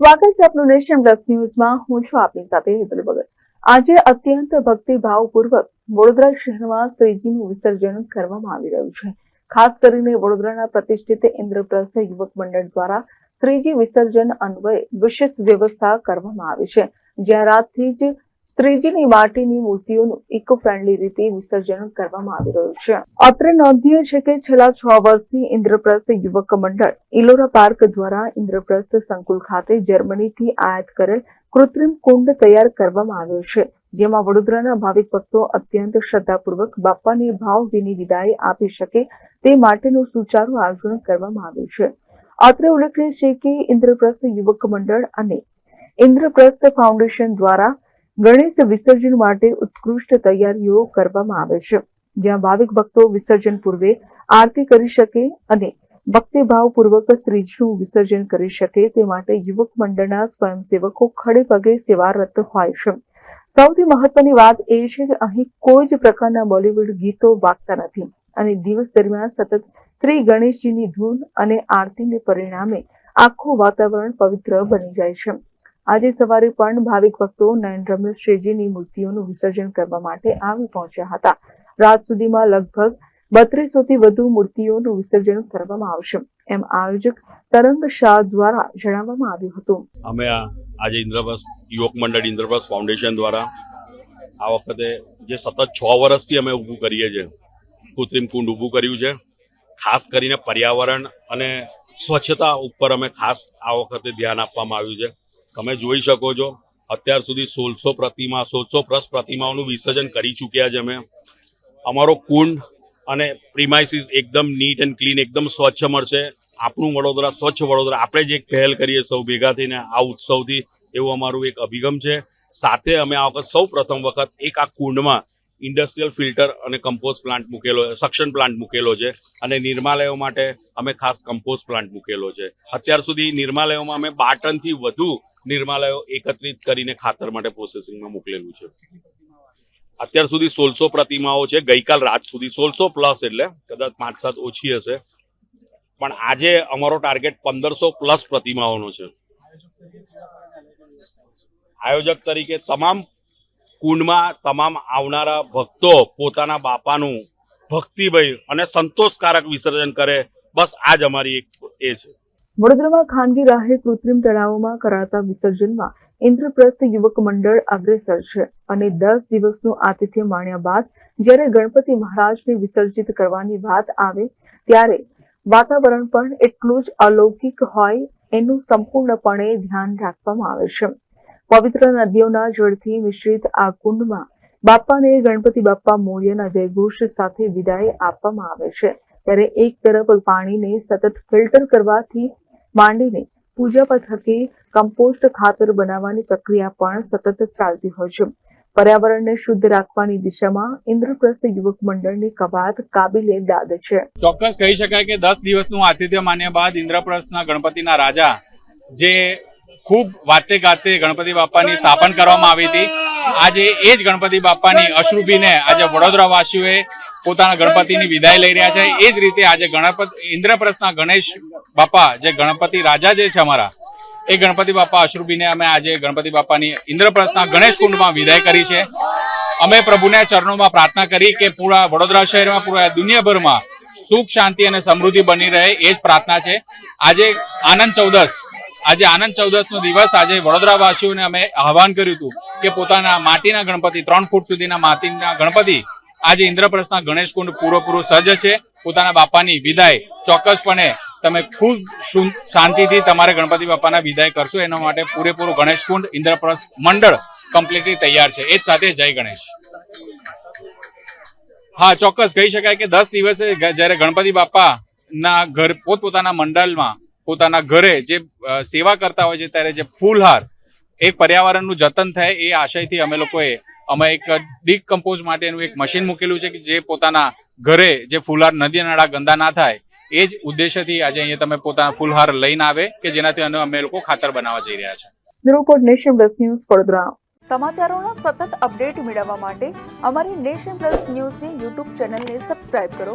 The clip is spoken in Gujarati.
સ્વાગત છે આપનું નેશન પ્લસ ન્યૂઝમાં. હું છું આપની સાથે હેતલ ભગત. આજે અત્યંત ભક્તિભાવપૂર્વક વડોદરા શહેરમાં શ્રીજીનું વિસર્જન કરવામાં આવી રહ્યું છે. ખાસ કરીને વડોદરાના પ્રતિષ્ઠિત ઇન્દ્રપ્રસ્થ યુવક મંડળ દ્વારા શ્રીજી વિસર્જન અન્વયે વિશેષ વ્યવસ્થા કરવામાં આવી છે. જ્યાં રાતથી જ શ્રીજીની માટીની મૂર્તિઓનું ઇકો ફ્રેન્ડલી રીતે વિસર્જન કરવામાં આવી રહ્યું છે. અત્રે નોંધનીય છે કે છેલ્લા છ વર્ષથી ઇન્દ્રપ્રસ્થ યુવક મંડળ ઇલોરા પાર્ક દ્વારા ઇન્દ્રપ્રસ્થ સંકુલ ખાતે જર્મનીથી આયાત કરેલ કૃત્રિમ કુંડ તૈયાર કરવામાં આવ્યો છે, જેમાં વડોદરાના ભાવિક ભક્તો અત્યંત શ્રદ્ધાપૂર્વક બાપાને ભાવભીની વિદાય આપી શકે તે માટેનું સુચારું આયોજન કરવામાં આવ્યું છે. અત્રે ઉલ્લેખનીય છે કે ઇન્દ્રપ્રસ્થ યુવક મંડળ અને ઇન્દ્રપ્રસ્થ ફાઉન્ડેશન દ્વારા ગણેશ વિસર્જન માટે ઉત્કૃષ્ટ તૈયારીઓ કરવામાં આવે છે. જ્યાં ભાવિક ભક્તો વિસર્જન પૂર્વે આરતી કરી શકે અને ભક્તિભાવપૂર્વક શ્રીજીનું વિસર્જન કરી શકે તે માટે યુવક મંડળના સ્વયંસેવકો ખડે પગે સેવારત હોય છે. સૌથી મહત્વની વાત એ છે કે અહીં કોઈ જ પ્રકારના બોલિવૂડ ગીતો વાગતા નથી અને દિવસ દરમિયાન સતત શ્રી ગણેશજીની ધૂન અને આરતીને પરિણામે આખું વાતાવરણ પવિત્ર બની જાય છે. આજે સવારે પણ ભાવિક ભક્તો નયનરમ્ય શ્રીજીની મૂર્તિઓનું વિસર્જન કરવા માટે આવી પહોંચ્યા હતા. રાત સુધીમાં લગભગ બત્રીસોથી વધુ મૂર્તિઓનું વિસર્જન કરવામાં આવશે. એમ આયોજક તરંગ શાહ દ્વારા જણાવવામાં આવ્યું હતું. અમે આજે ઇન્દ્રપ્રસ્થ યુવક મંડળ ઇન્દ્રપ્રસ્થ ફાઉન્ડેશન દ્વારા આ વખતે જે સતત છ વર્ષથી અમે ઊભું કરીએ છીએ, કૃત્રિમ કુંડ ઊભું કર્યું છે. ખાસ કરીને પર્યાવરણ અને સ્વચ્છતા ઉપર અમે ખાસ આ વખતે ધ્યાન આપવામાં આવ્યું છે. તમે જોઈ શકો છો. અત્યાર સુધી સોળસો પ્રતિમા, સોળસો પ્લસ પ્રતિમાઓનું વિસર્જન કરી ચૂક્યા છે અમે. અમારો કુંડ અને પ્રિમાઇસીસ એકદમ નીટ એન્ડ ક્લીન એકદમ સ્વચ્છ મળશે. આપણું વડોદરા સ્વચ્છ વડોદરા. આપણે જે પહેલ કરીએ સૌ ભેગા થઈને આ ઉત્સવથી. એવું અમારું એક અભિગમ છે. સાથે અમે આ વખત સૌ પ્રથમ વખત એક આ કુંડમાં ઇન્ડસ્ટ્રીયલ ફિલ્ટર અને કમ્પોઝ પ્લાન્ટ મૂકેલો સક્શન પ્લાન્ટ મૂકેલો છે અને નિર્માલયો માટે અમે ખાસ કમ્પોઝ પ્લાન્ટ મૂકેલો છે. અત્યાર સુધી નિર્માલયોમાં અમે બાર ટનથી વધુ નિર્માલયો એકત્રિત કરીને ખાતર માટે પ્રોસેસિંગમાં મોકલેલું છે. અત્યાર સુધી સોળસો પ્રતિમાઓ છે, ગઈકાલ રાત સુધી સોળસો પ્લસ એટલે કદાચ પાંચ સાત ઓછી હશે. પણ આજે અમારો ટાર્ગેટ પંદરસો પ્લસ પ્રતિમાઓનો છે. આયોજક તરીકે તમામ કુંડમાં તમામ આવનારા ભક્તો પોતાના બાપાનું ભક્તિભય અને સંતોષકારક વિસર્જન કરે. બસ આ જ અમારી એક એ છે. વડોદરામાં ખાનગી રાહે કૃત્રિમ તળાવોમાં કરાતા વિસર્જનમાં ઇન્દ્રપ્રસ્થ યુવક મંડળ અગ્રેસર છે અને દસ દિવસનું આતિથ્ય માણ્યા બાદ જ્યારે ગણપતિ મહારાજને વિસર્જિત કરવાની વાત આવે ત્યારે વાતાવરણ પણ એટલું જ અલૌકિક હોય એનું સંપૂર્ણપણે ધ્યાન રાખવામાં આવે છે. પવિત્ર નદીઓના જળથી મિશ્રિત આ કુંડમાં બાપાને ગણપતિ બાપ્પા મોર્યના જયઘોષ સાથે વિદાય આપવામાં આવે છે. ત્યારે એક તરફ પાણીને સતત ફિલ્ટર કરવાથી માંડીને પૂજા થકી કમ્પોસ્ટ ખાતર બનાવવાની પ્રક્રિયા પણ સતત ચાલતી હોય છે. પર્યાવરણને શુદ્ધ રાખવાની દિશામાં ઇન્દ્રપ્રસ્થ યુવક મંડળની કવાત કાબિલે દાદ છે. ચોક્કસ કહી શકાય કે દસ દિવસનું આતિથ્ય માન્યા બાદ ઇન્દ્રપ્રસ્થના ગણપતિના રાજા જે ખૂબ વાતે ગાતે ગણપતિ બાપાની સ્થાપન કરવામાં આવી હતી. આજે એ જ ગણપતિ બાપાની અશ્રુભીને આજે વડોદરા વાસીઓએ પોતાના ગણપતિની વિદાય લઈ રહ્યા છે. એ જ રીતે આજે ગણપતિ ઇન્દ્રપ્રસ્થના ગણેશ બાપા, જે ગણપતિ રાજા જે છે અમારા, એ ગણપતિ બાપા અશ્રુભીને અમે આજે ગણપતિ બાપાની ઇન્દ્રપ્રસ્થના ગણેશ કુંડમાં વિદાય કરી છે. અમે પ્રભુના ચરણોમાં પ્રાર્થના કરી કે પૂરા વડોદરા શહેરમાં, પૂરા દુનિયાભરમાં સુખ, શાંતિ અને સમૃદ્ધિ બની રહે, એ જ પ્રાર્થના છે. આજે આનંદ ચૌદસ આજે આનંદ ચૌદસ નો દિવસ. આજે વડોદરા અમે આહવાન કર્યું હતું કે પોતાના માટીના ગણપતિ, ત્રણ ફૂટ સુધીના માટીના ગણપતિ, આજે ઇન્દ્રપ્રસ્થના ગણેશ કુંડ પૂરેપૂરું સજ્જ છે. પોતાના બાપાની વિદાય ચોક્કસપણે તમે ખૂબ શાંતિથી તમારે ગણપતિ બાપાના વિદાય કરશો. એના માટે પૂરેપૂરું ગણેશ કુંડ, ઇન્દ્રપ્રસ્થ મંડળ કમ્પ્લીટલી તૈયાર છે. એ જ સાથે જય ગણેશ. હા, ચોક્કસ કહી શકાય કે દસ દિવસે જ્યારે ગણપતિ બાપા ના ઘર, પોતપોતાના મંડળમાં પોતાના ઘરે જે સેવા કરતા હોય છે ત્યારે જે ફૂલહાર એ પર્યાવરણનું જતન થાય એ આશયથી અમે લોકોએ અમે એક ડીકમ્પોઝ માટેનું એક મશીન મૂકેલું છે કે જે પોતાના ઘરે જે ફૂલહાર નદી નાળા ગંદા ના થાય એ જ ઉદ્દેશ્યથી આજે અહીંયા તમે પોતાના ફૂલહાર લઈને આવે કે જેનાથી અમે લોકો ખાતર બનાવવા જઈ રહ્યા છે. Bureau Nation Plus News Vadodara. સમાચારોના સતત અપડેટ મેળવવા માટે અમારી નેશન પ્લસ ન્યૂઝની યુટ્યુબ ચેનલને સબસ્ક્રાઇબ કરો.